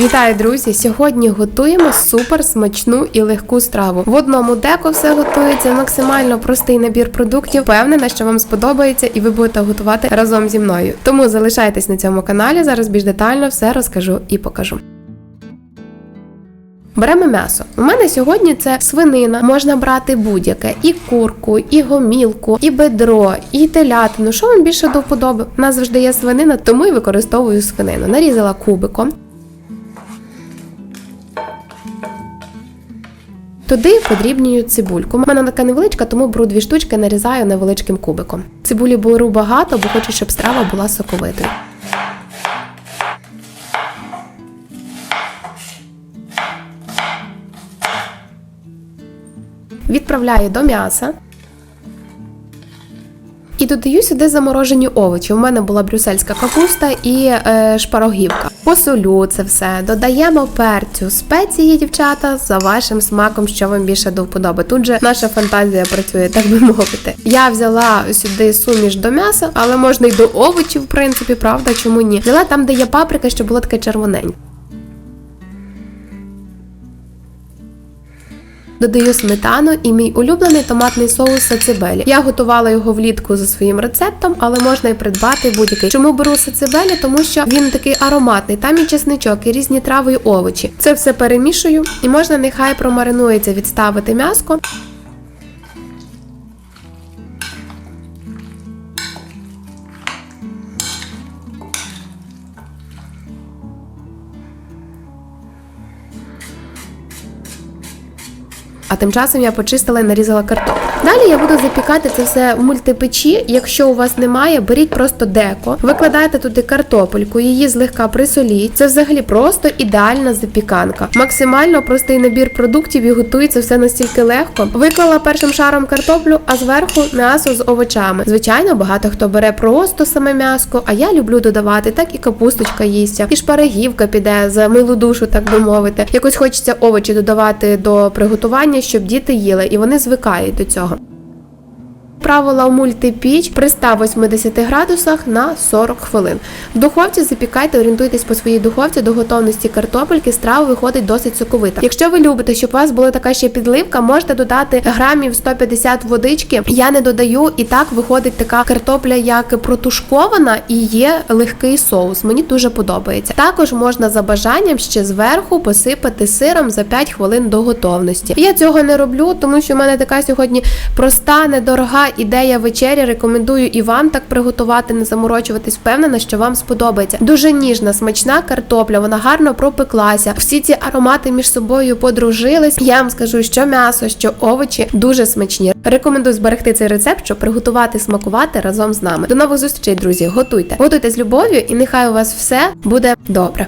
Вітаю, друзі! Сьогодні готуємо супер смачну і легку страву. В одному деко все готується, максимально простий набір продуктів. Впевнена, що вам сподобається і ви будете готувати разом зі мною. Тому залишайтесь на цьому каналі. Зараз більш детально все розкажу і покажу. Беремо м'ясо. У мене сьогодні це свинина. Можна брати будь-яке: і курку, і гомілку, і бедро, і телятину. Що вам більше до вподоби? У нас завжди є свинина, тому і використовую свинину. Нарізала кубиком. Туди подрібнюю цибульку. У мене така невеличка, тому беру дві штучки, нарізаю невеличким кубиком. Цибулі беру багато, бо хочу, щоб страва була соковитою. Відправляю до м'яса. Додаю сюди заморожені овочі. У мене була брюссельська капуста і е, шпарогівка. Посолю це все. Додаємо перцю, спеції, дівчата, за вашим смаком, що вам більше до вподоби. Тут же наша фантазія працює, так би мовити. Я взяла сюди суміш до м'яса, але можна й до овочів, в принципі, правда, чому ні? Взяла там, де є паприка, щоб було таке червоненьке. Додаю сметану і мій улюблений томатний соус сацебелі. Я готувала його влітку за своїм рецептом, але можна і придбати будь-який. Чому беру сацебелі? Тому що він такий ароматний. Там і чесничок, і різні трави, і овочі. Це все перемішую, і можна нехай промаринується відставити м'яско. А тим часом я почистила і нарізала картоплю. Далі я буду запікати це все в мультипечі. Якщо у вас немає, беріть просто деко, викладайте туди картопельку, її злегка присоліть. Це взагалі просто ідеальна запіканка. Максимально простий набір продуктів і готується все настільки легко. Виклала першим шаром картоплю, а зверху м'ясо з овочами. Звичайно, багато хто бере просто саме м'яско, а я люблю додавати так і капусточка їсться, і шпарагівка піде за милу душу, так би мовити. Якось хочеться овочі додавати до приготування, щоб діти їли, і вони звикають до цього. Правила в мультипіч при 180 градусах на 40 хвилин. В духовці запікайте, орієнтуйтесь по своїй духовці до готовності картопельки, страва виходить досить соковита. Якщо ви любите, щоб у вас була така ще підливка, можете додати грамів 150 водички. Я не додаю, і так виходить така картопля, як протушкована, і є легкий соус. Мені дуже подобається. Також можна за бажанням ще зверху посипати сиром за 5 хвилин до готовності. Я цього не роблю, тому що в мене така сьогодні проста, недорога ідея вечері. Рекомендую і вам так приготувати, не заморочуватись. Впевнена, що вам сподобається. Дуже ніжна, смачна картопля, вона гарно пропеклася. Всі ці аромати між собою подружились. Я вам скажу, що м'ясо, що овочі дуже смачні. Рекомендую зберегти цей рецепт, щоб приготувати, смакувати разом з нами. До нових зустрічей, друзі. Готуйте, готуйте з любов'ю, і нехай у вас все буде добре.